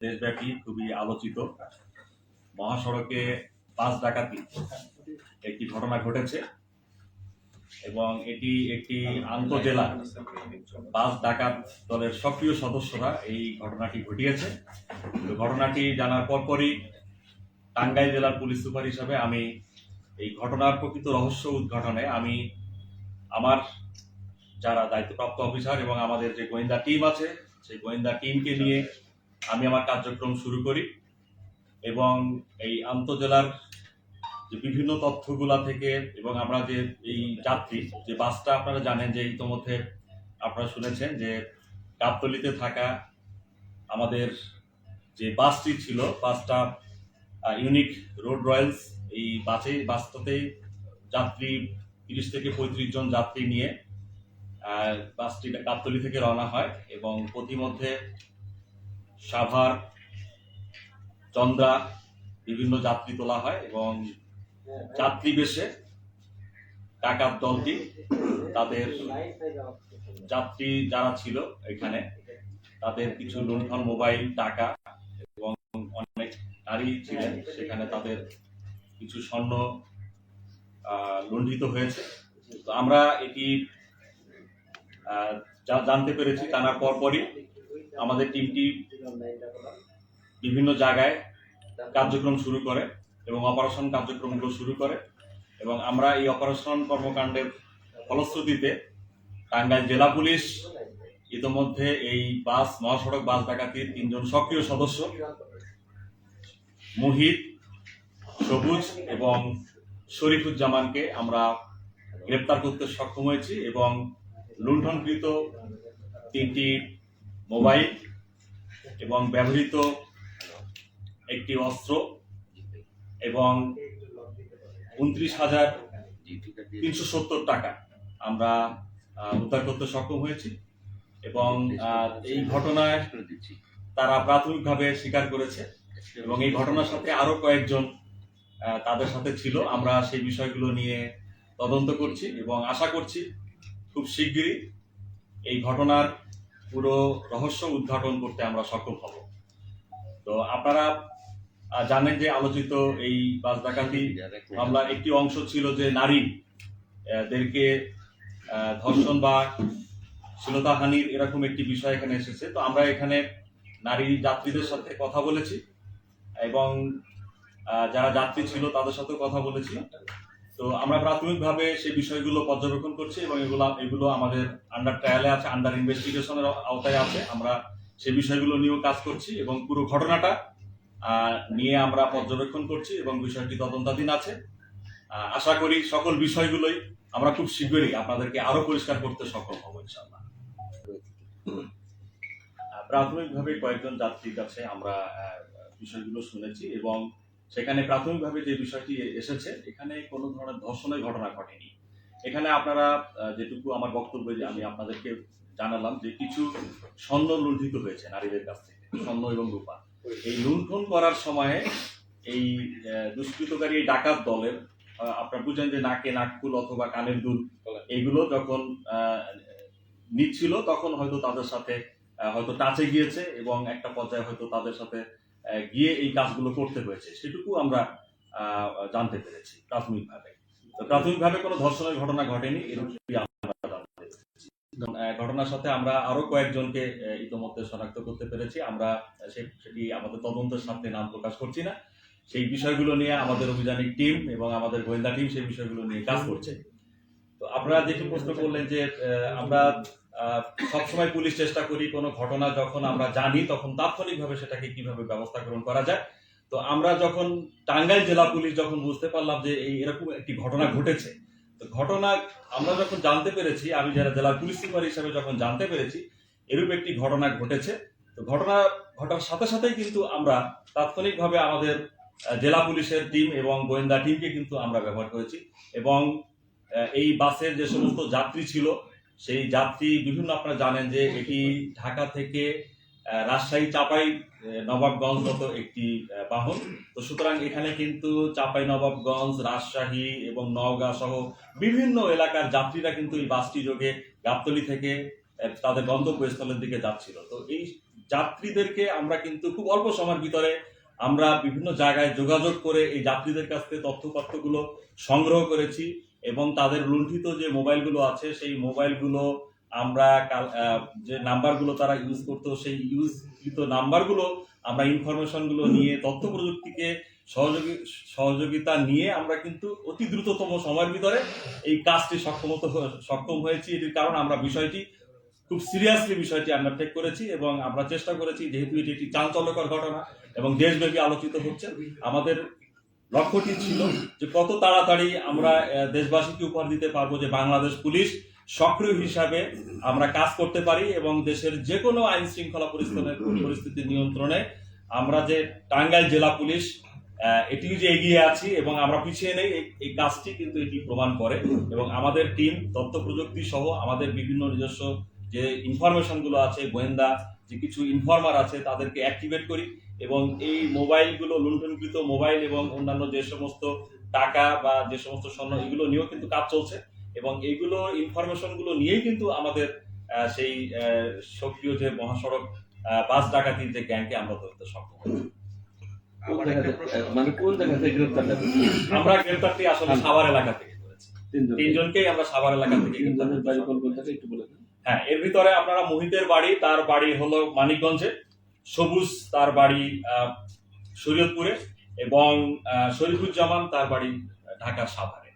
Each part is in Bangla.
দেশব্যাপী খুবই আলোচিত। মহাসড়কে বাস ডাকাতি একটি ঘটনা ঘটেছে এবং এটি একটি আন্তজেলা বাস ডাকাত দলের সক্রিয় সদস্যরা এই ঘটনাটি ঘটিয়েছে। ঘটনাটি জানার পরপরই টাঙ্গাইল জেলার পুলিশ সুপার হিসাবে আমি এই ঘটনার প্রকৃত রহস্য উদ্ঘাটনে আমি আমার যারা দায়িত্বপ্রাপ্ত অফিসার এবং আমাদের যে গোয়েন্দা টিম আছে, সেই গোয়েন্দা টিমকে নিয়ে আমি আমার কার্যক্রম শুরু করি এবং এই আন্তজেলার যে বিভিন্ন তথ্যগুলা থেকে এবং আমরা যে এই যাত্রী, যে বাসটা আপনারা জানেন যে ইতোমধ্যে আপনারা শুনেছেন যে গাবতলিতে থাকা আমাদের যে বাসটি ছিল, বাসটা ইউনিক রোড রয়্যালস এই বাসে, বাসটাতে যাত্রী তিরিশ থেকে পঁয়ত্রিশ জন যাত্রী নিয়ে বাসটি গাবতলি থেকে রওনা হয় এবং প্রতিমধ্যে সাভার, চন্দ্রা, বিভিন্ন যাত্রী তোলা হয় এবং যাত্রী বেশে ডাকাত দলটি তাদের যাত্রী যারা ছিল এখানে, তাদের কিছু লুণ্ঠন মোবাইল, টাকা এবং অনেক নারী ছিলেন। সেখানে তাদের কিছু স্বর্ণ লুণ্ঠিত হয়েছে। তো আমরা এটি জানতে পেরেছি, জানার পরপরই আমাদের টিমটি বিভিন্ন জায়গায় কার্যক্রম শুরু করে এবং অপারেশন কার্যক্রমগুলো শুরু করে এবং আমরা এই অপারেশন কর্মকাণ্ডের ফলশ্রুতিতে টাঙ্গাইল জেলা পুলিশ ইতোমধ্যে এই বাস, মহাসড়ক বাস ডাকাতির তিনজন সক্রিয় সদস্য। মুহিত, সবুজ এবং শরীফুজ্জামানকে আমরা গ্রেপ্তার করতে সক্ষম হয়েছি এবং লুণ্ঠনকৃত তিনটি মোবাইল এবং ব্যবহৃত একটি অস্ত্র এবং উনত্রিশ হাজার তিনশো সত্তর টাকা আমরা উদ্ধার করতে সক্ষম হয়েছি এবং এই ঘটনায় তারা প্রাথমিকভাবে স্বীকার করেছে এবং এই ঘটনার সাথে আরও কয়েকজন তাদের সাথে ছিল। আমরা সেই বিষয়গুলো নিয়ে তদন্ত করছি এবং আশা করছি খুব শিগগিরই এই ঘটনার পুরো রহস্য উদ্ঘাটন করতে আমরা সক্ষম হব। তো আপনারা জানেন যে আলোচিত এই বাস ডাকাতি মামলার একটি অংশ ছিল যে নারী দেরকে ধর্ষণ বা শ্লীলতাহানির এরকম একটি বিষয় এখানে এসেছে। তো আমরা এখানে নারী যাত্রীদের সাথে কথা বলেছি এবং যারা যাত্রী ছিল তাদের সাথেও কথা বলেছি। তো আমরা প্রাথমিকভাবে সেই বিষয়গুলো পর্যবেক্ষণ করছি এবং এগুলো এগুলো আমাদের আন্ডার ট্রায়ালে আছে আন্ডার ইনভেস্টিগেশনের আওতায় আছে। আমরা সেই বিষয়গুলো নিয়েও কাজ করছি এবং পুরো ঘটনাটা নিয়ে আমরা পর্যবেক্ষণ করছি এবং বিষয়টি তদন্তাধীন আছে। আশা করি সকল বিষয়গুলোই আমরা খুব শীঘ্রই আপনাদেরকে আরও পরিষ্কার করতে সক্ষম হব ইনশাআল্লাহ। আহ, প্রাথমিকভাবে কয়েকজন যাত্রীর কাছে আমরা বিষয়গুলো শুনেছি এবং সেখানে প্রাথমিকভাবে যে বিষয়টি এসেছে, এখানে কোনো ধরনের ধর্ষণের ঘটনা ঘটেনি। এখানে আপনারা যেটুকু আমার বক্তব্যে যে আমি আপনাদেরকে জানালাম যে কিছু স্বর্ণ লুণ্ঠিত হয়েছে নারীদের কাছ থেকে, স্বর্ণ এবং রূপা। এই লুণ্ঠন করার সময়ে এই দুষ্কৃতকারী এই ডাকাত দলের আপনারা বুঝেন যে নাকে নাকফুল অথবা কানের দুল এইগুলো যখন নিচ্ছিল, তখন হয়তো তাদের সাথে হয়তো টাচে গিয়েছে এবং একটা পর্যায়ে হয়তো তাদের সাথে গিয়ে এই কাজগুলো করতে হয়েছে, সেটুকু আমরা জানতে পেরেছি প্রাথমিকভাবে। তো প্রাথমিকভাবে কোনো ধর্ষণের ঘটনা ঘটেনি ঘটনার সাথে আমরা আরও কয়েকজনকে ইতোমধ্যে শনাক্ত করতে পেরেছি। আমরা সেটি আমাদের তদন্তের সাথে নাম প্রকাশ করছি না। সেই বিষয়গুলো নিয়ে আমাদের অভিযানিক টিম এবং আমাদের গোয়েন্দা টিম সেই বিষয়গুলো নিয়ে কাজ করছে। তো আপনারা যেটি প্রশ্ন করলেন যে আমরা সবসময় পুলিশ চেষ্টা করি কোনো ঘটনা যখন আমরা জানি তখন তাৎক্ষণিকভাবে সেটাকে কীভাবে ব্যবস্থা গ্রহণ করা যায়। তো আমরা যখন টাঙ্গাইল জেলা পুলিশ যখন বুঝতে পারলাম যে এই এরকম একটি ঘটনা ঘটেছে, তো ঘটনা আমরা যখন জানতে পেরেছি, আমি যারা জেলার পুলিশ সুপার হিসাবে যখন জানতে পেরেছি, এরূপ একটি ঘটনা ঘটেছে। তো ঘটনা ঘটার সাথে সাথেই কিন্তু আমরা তাৎক্ষণিকভাবে আমাদের জেলা পুলিশের টিম এবং গোয়েন্দা টিমকে কিন্তু আমরা ব্যবহার করেছি। এবং এই বাসের যে সমস্ত যাত্রী ছিল সেই যাত্রী বিভিন্ন আপনারা জানেন যে এটি ঢাকা থেকে রাজশাহী চাপাই নবাবগঞ্জ মতো একটি বাহন। তো সুতরাং এখানে কিন্তু চাপাই, নবাবগঞ্জ, রাজশাহী এবং নওগাঁ সহ বিভিন্ন এলাকার যাত্রীরা কিন্তু এই বাসটি যোগে গাবতলি থেকে তাদের গন্তব্যস্থলের দিকে যাচ্ছিল। তো এই যাত্রীদেরকে আমরা কিন্তু খুব অল্প সময়ের ভিতরে আমরা বিভিন্ন জায়গায় যোগাযোগ করে এই যাত্রীদের কাছ থেকে তথ্যপত্রগুলো সংগ্রহ করেছি। এবং তাদের লুণ্ঠিত যে মোবাইলগুলো আছে সেই মোবাইলগুলো আমরা যে নাম্বারগুলো তারা ইউজ করতো সেই ইউজকৃত নাম্বারগুলো আমরা ইনফরমেশনগুলো নিয়ে তথ্য প্রযুক্তিকে সহযোগী সহযোগিতা নিয়ে আমরা কিন্তু অতি দ্রুততম সময়ের ভিতরে এই কাজটি সক্ষমত সক্ষম হয়েছি। এটির কারণ আমরা বিষয়টি খুব সিরিয়াসলি বিষয়টি আন্ডারটেক করেছি এবং আমরা চেষ্টা করেছি যেহেতু এটি একটি চাঞ্চল্যকর ঘটনা এবং দেশব্যাপী আলোচিত হচ্ছে আমাদের লক্ষ্যটি ছিল যে কত তাড়াতাড়ি আমরা দেশবাসীকে উপহার দিতে পারব যে বাংলাদেশ পুলিশ সক্রিয় হিসাবে আমরা কাজ করতে পারি এবং দেশের যে কোনো আইন শৃঙ্খলা পরিস্থিতি নিয়ন্ত্রণে আমরা যে টাঙ্গাইল জেলা পুলিশ এটিও যে এগিয়ে আছি এবং আমরা পিছিয়ে নেই, এই- কাজটি কিন্তু এটি প্রমাণ করে এবং আমাদের টিম, তথ্য প্রযুক্তি সহ আমাদের বিভিন্ন নিজস্ব যে ইনফরমেশনগুলো আছে, গোয়েন্দা যে কিছু ইনফরমার আছে তাদেরকে অ্যাক্টিভেট করি এবং এই মোবাইলগুলো লুণ্ঠনকৃত মোবাইল এবং অন্যান্য যে সমস্ত টাকা বা যে সমস্ত স্বর্ণ এগুলো নিয়েও কিন্তু কাজ চলছে এবং এইগুলো ইনফরমেশনগুলো নিয়েই কিন্তু আমাদের সেই সক্রিয় যে মহাসড়ক বাস ডাকাতির যে গ্যাংকে আমরা ধরতে সক্ষম হয়েছি। মানে? আমরা গ্রেপ্তারটি আসলে সাভার এলাকা থেকে করেছি। তিনজনকেই আমরা সাভার এলাকা থেকে গ্রেপ্তার একটু বলে হ্যাঁ এর ভিতরে আপনারা মোহিতের বাড়ি তার বাড়ি হলো মানিকগঞ্জে সবুজ তার বাড়ি শরীয়তপুরে এবং শরীফুজ্জামান তার বাড়ি ঢাকার সাভারে।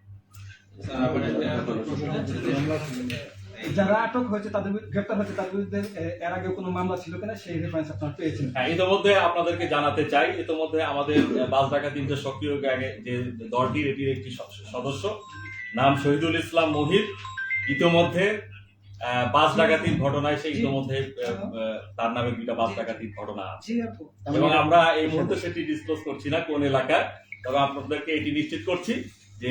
যারা আটক হয়েছে তাদের গ্রেপ্তার হয়েছে তাদের বিরুদ্ধে এর আগে কোনো মামলা ছিল কিনা সেই রেফারেন্স আপনারা পেয়েছেন। হ্যাঁ ইতিমধ্যে আপনাদেরকে জানাতে চাই ইতিমধ্যে আমাদের বাস ডাকাতির যে সক্রিয় গ্যাংয়ে যে দলটির এটির একটি সদস্য নাম শহীদুল ইসলাম মোহিত ইতিমধ্যে বাস ডাকাতির ঘটনায় সেই ইতিমধ্যে আহ, আহ, তার নামে দুইটা বাস ডাকাতির ঘটনা আছে। এবং আমরা এই মুহূর্তে সেটি ডিসক্লোজ করছি না কোন এলাকায় তবে আপনাদেরকে এটি নিশ্চিত করছি